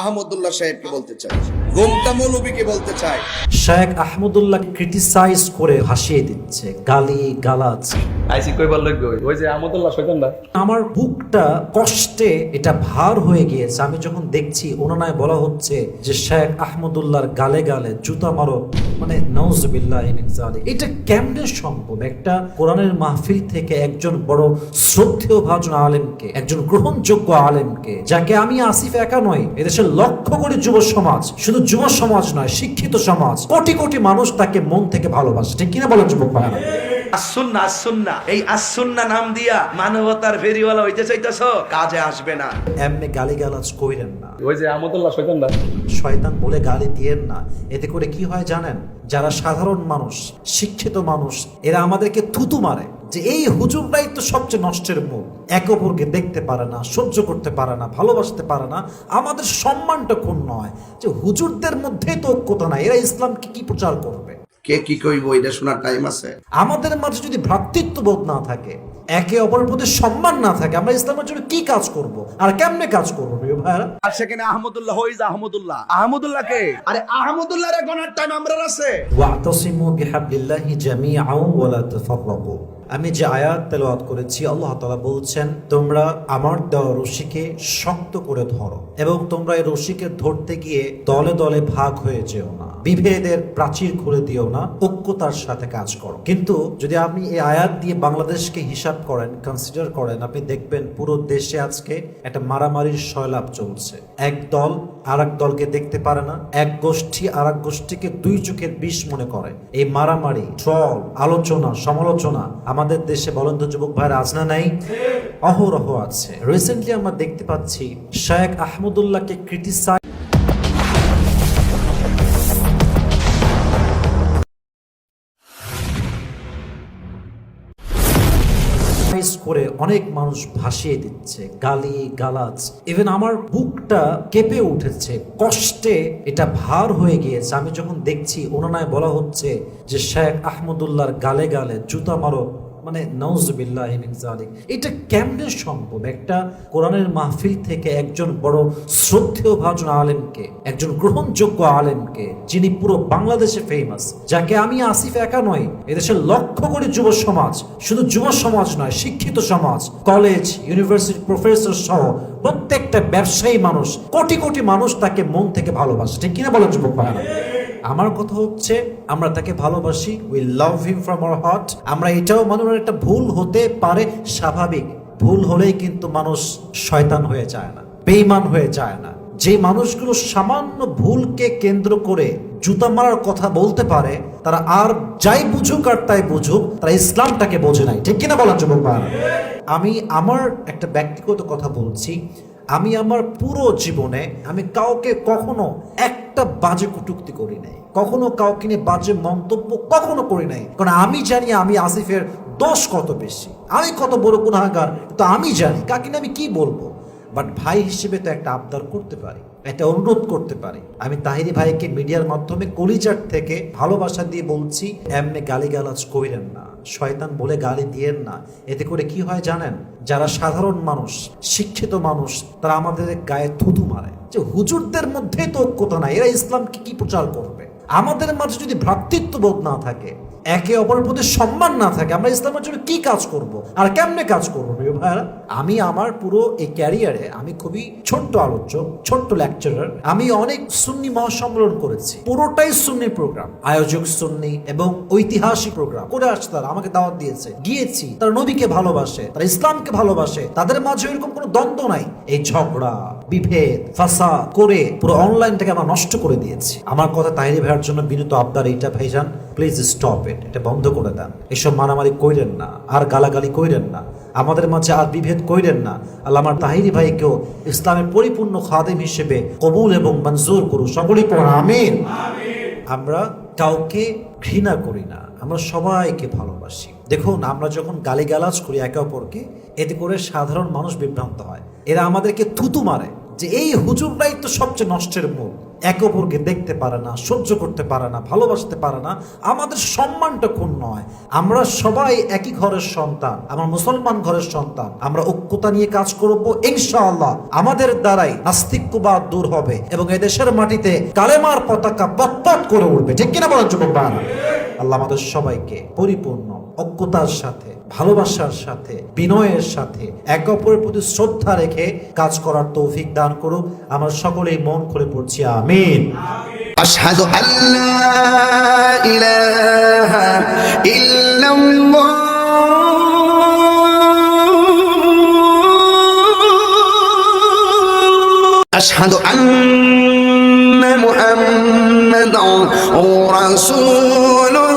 আহমদুল্লাহ সাহেবকে বলতে চাই। বলতে চাই। শেখ আহমদুল্লাহ ক্রিটিসাইজ করে ভাসিয়ে দিচ্ছে গালি গালাজ। আইসি কইবার ওই যে শয়তানটা আমার বুকটা কষ্টে এটা ভার হয়ে গিয়েছে। আমি যখন দেখছি ওনানায় বলা হচ্ছে যে শেখ আহমদুল্লাহর গালে গালে জুতা মারো মানে নওজবিল্লাহ এটা কেমনে সম্ভব? একটা কোরআনের মাহফিল থেকে একজন বড় শ্রদ্ধেয় ভাজন আলেমকে একজন গ্রহণযোগ্য আলেমকে যাকে আমি আসিফ একা নয় এদেশের লক্ষ কোটি যুব সমাজ, শুধু যুব সমাজ নয়, শিক্ষিত সমাজ, কোটি কোটি মানুষ তাকে মন থেকে ভালোবাসে। ঠিক কিনা বলেন যুবক ভাইরা আসুন্না আসুন্না এই আসুন্না নাম দিয়া মানবতার ফেরিওয়ালা হইতে চাইতেছ কাজে আসবে না। এমনি গালিগালাজ কইরেন না। ওই যে আমদুল্লাহ শয়তানটা শয়তান বলে গালি দিয়েন না। এতে করে কি হয় জানেন? যারা সাধারণ মানুষ শিক্ষিত মানুষ এরা আমাদেরকে থুতু মারে যে এই হুজুররাই তো সবচেয়ে নষ্টের মুখ। এক অপরকে দেখতে পারে না সহ্য করতে পারে না ভালোবাসতে পারে না। আমাদের সম্মানটা ক্ষুণ্ণ হয় যে হুজুরদের মধ্যেই তো ঐক্যতা নাই এরা ইসলামকে কি প্রচার করবে? কে কি কইব এটা শোনার টাইম আছে। আমাদের মাঝে যদি ভ্রাতৃত্ববোধ না থাকে একে অপরের প্রতি সম্মান না থাকে আমরা ইসলামের জন্য কি কাজ করব? আর কেমনে কাজ করব প্রিয় ভাইরা আর সেখানে আহমদুল্লাহ হই যা আহমদুল্লাহ। আহমদুল্লাহ কে? আরে আহমদুল্লাহ রে গনার টাইম আমরা আছে। ওয়াতাসিমু বিহাবলিল্লাহি জামিআও ওয়া লা তাফাররাকু। আমি যে আয়াত তেলাওয়াত করেছি আল্লাহ তাআলা বলছেন তোমরা আমার দেওয়া রশিকে শক্ত করে ধরো এবং তোমরা এই রশিকে ধরতে গিয়ে দলে দলে ভাগ হয়ে যেও না। বিভেদের প্রাচীর খুলে দিও না, ঐক্যতার সাথে কাজ করো। কিন্তু যদি আপনি এই আয়াত দিয়ে বাংলাদেশকে হিসাব করেন কনসিডার করেন, আপনি দেখবেন পুরো দেশে আজকে একটা মারামারির সয়লাভ চলছে। এক দল আর দলকে দেখতে পারে না, এক গোষ্ঠী আর এক গোষ্ঠীকে দুই চোখের বিষ মনে করে। এই মারামারি, ট্রল, আলোচনা, সমালোচনা আমাদের দেশে বলন্ত যুবক ভাইয়ের আজ না নাই? অহরহ আছে। রিসেন্টলি আমরা দেখতে পাচ্ছি শেখ আহমদুল্লাহকে ক্রিটিসাইজ সাইজ করে অনেক মানুষ ভাসিয়ে দিচ্ছে, গালি, গালাজ। ইভেন আমার বুকটা কেঁপে উঠেছে, কষ্টে এটা ভার হয়ে গিয়েছে। আমি যখন দেখছি ওনায় বলা হচ্ছে যে, শেখ আহমদুল্লাহর গালে গালে জুতা মারো মানে নওজবিল্লাহ এটা কেমনে সম্ভব? একটা কোরআনের মাহফিল থেকে একজন বড় শ্রদ্ধেয় ভাজন আলেমকে, একজন গ্রহণযোগ্য আলেমকে, যিনি পুরো বাংলাদেশে ফেমাস যাকে আমি আসিফ একা নয় এদেশের লক্ষ কোটি যুব সমাজ, শুধু যুব সমাজ নয়, শিক্ষিত সমাজ কলেজ ইউনিভার্সিটি প্রফেসর সহ প্রত্যেকটা ব্যবসায়ী মানুষ, কোটি কোটি মানুষ তাকে মন থেকে ভালোবাসে। ঠিক কিনা বলেন যুবক ভাইরা? আমার কথা হচ্ছে, আমরা তাকে ভালোবাসি we love him from our heart আমরা এটাও মনে মনে একটা ভুল হতে পারে, স্বাভাবিক। ভুল হলেই কিন্তু মানুষ শয়তান হয়ে যায় না বেইমান হয়ে যায় না। যে মানুষগুলো সামান্য ভুলকে কেন্দ্র করে জুতা মারার কথা বলতে পারে, তারা আর যাই বুঝুক আর তাই বুঝুক, তারা ইসলামটাকে বোঝে নাই। ঠিক কিনা বলেন, যুবক? আমি আমার একটা ব্যক্তিগত কথা বলছি। আমি আমার পুরো জীবনে, আমি কাউকে কখনো একটা বাজে কটুক্তি করি নাই। কখনো কাউকে নিয়ে বাজে মন্তব্য কখনো করি নাই। কারণ আমি জানি আমি আসিফের দোষ কত বেশি। আমি কত বড় গুণাগার তো আমি জানি। কাকে আমি কি বলব? বাট ভাই হিসেবে তো একটা আবদার করতে পারি। একটা অনুরোধ করতে পারি। আমি তাহিরি ভাইকে মিডিয়ার মাধ্যমে কলিজার থেকে ভালোবাসা দিয়ে বলছি, এমনি গালিগালাজ কইরেন না, শয়তান বলে গালি দিয়েন না। এতে করে কি হয় জানেন? যারা সাধারণ মানুষ, শিক্ষিত মানুষ, তারা আমাদের গায়ে থুতু মারে। যে হুজুরদের মধ্যেই তো ঐক্যতা নাই, এরা ইসলামকে কি প্রচার করবে? আমাদের মাঝে যদি ভ্রাতৃত্ববোধ না থাকে, একে অপরের প্রতি সম্মান না থাকে, আমরা ইসলামের জন্য কি কাজ করব? আর কেমনে কাজ করব ভাইরা আমি আমার পুরো এই ক্যারিয়ারে আমি খুবই ছোট্ট আলোচক ছোট্ট লেকচারার আমি অনেক সুন্নি মহাসম্মেলন করেছি। পুরোটাই সুন্নি প্রোগ্রাম আয়োজক সুন্নি এবং ঐতিহাসিক প্রোগ্রাম করে আসছে তারা, আমাকে দাওয়াত দিয়েছে। গিয়েছি, তারা নবীকে ভালোবাসে, তারা ইসলামকে ভালোবাসে, তাদের মাঝে এরকম কোনো দ্বন্দ্ব নাই। এই ঝগড়া, বিভেদ ফাসা করে পুরো অনলাইনটাকে আমরা নষ্ট করে দিয়েছি। আমার কথা তাহিরি ভাইয়ের জন্য বিনীত আবদার এইটা, ভাইজান প্লিজ স্টপ ইট এটা বন্ধ করে দেন। এসব মারামারি কইরেন না, আর গালাগালি কইরেন না। আমাদের মাঝে আর বিভেদ কইরেন না। আল্লাহ তাহিরি ভাইকেও ইসলামের পরিপূর্ণ খাদেম হিসেবে কবুল এবং মঞ্জুর করু সকলেই আমিন। আমরা কাউকে ঘৃণা করি না, আমরা সবাইকে ভালোবাসি। দেখুন, আমরা যখন গালিগালাজ করি একে অপরকে, এতে করে সাধারণ মানুষ বিভ্রান্ত হয়। এরা আমাদেরকে থুতু মারে যে এই হুজুররাই তো সবচেয়ে নষ্টের মূল। একে অপরকে দেখতে পারে না, সহ্য করতে পারে না, ভালোবাসতে পারে না। আমাদের সম্মানটা ক্ষুণ্ণ হয় আমরা সবাই একই ঘরের সন্তান, আমরা মুসলমান ঘরের সন্তান। আমরা ঐক্যতা নিয়ে কাজ করব, ইনশাআল্লাহ। আমাদের দ্বারাই নাস্তিক্যবাদ দূর হবে এবং এদেশের মাটিতে কালেমার পতাকা পটপট করে উঠবে। ঠিক কিনা বলেন যুবক আল্লাহ আমাদের সবাইকে পরিপূর্ণ ঐক্যতার সাথে ভালোবাসার সাথে বিনয়ের সাথে একে অপরের প্রতি শ্রদ্ধা রেখে কাজ করার তৌফিক দান করুক আমরা সকলেই মন খুলে পড়ছি আমিন أشهد أن لا إله إلا الله أشهد أن محمدا رسول